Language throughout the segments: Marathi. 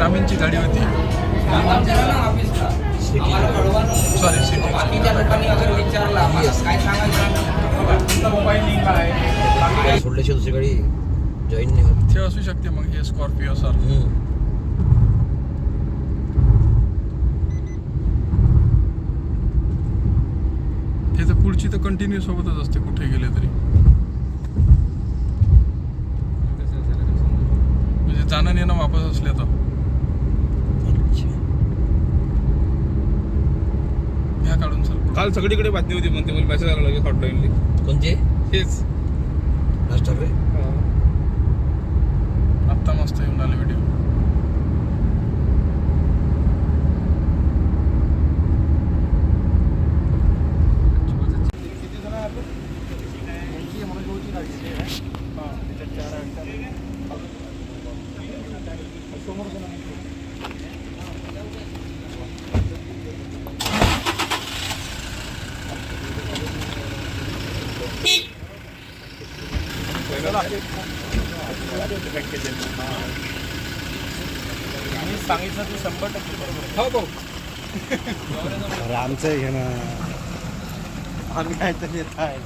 ग्रामीणची गाडी होती. सॉरी सिटी सोडल्याशिवाय दुसरी गाडी जॉईन नाही होत. ते असू शकते मग हे स्कॉर्पिओ सर. ते तर पुढची तर कंटिन्यू सोबतच असते कुठे गेले तरी. म्हणजे जाणं येणं वापस असले तर. काल सगळीकडे बातमी होती म्हणते मला मेसेज आला लगेच हॉटलाईनली कोणते? हेच. राज ठाकरे अरे आमचं हे ना. आम्ही काय तर येत आहे.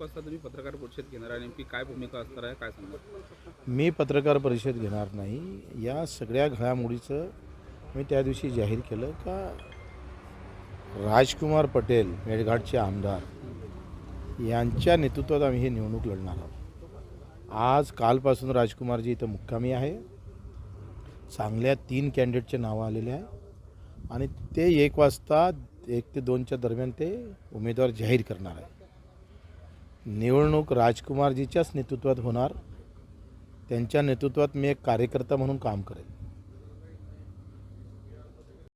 वाजता तुम्ही पत्रकार परिषद घेणार आणि नेमकी काय भूमिका असणार आहे? काय सांगणार? मी पत्रकार परिषद घेणार नाही. या सगळ्या घडामोडीचं मी त्या दिवशी जाहीर केलं का राजकुमार पटेल मेळघाटचे आमदार यांच्या नेतृत्वात आम्ही ही निवडणूक लढणार आहोत. आज कालपासून राजकुमारजी इथं मुक्कामी आहे. चांगल्या तीन कॅन्डिडेटचे नावं आलेले आहे. आणि ते एक वाजता एक ते दोनच्या दरम्यान ते उमेदवार जाहीर करणार आहे. निवडणूक राजकुमारजीच्याच नेतृत्वात होणार. त्यांच्या नेतृत्वात मी एक कार्यकर्ता म्हणून काम करेन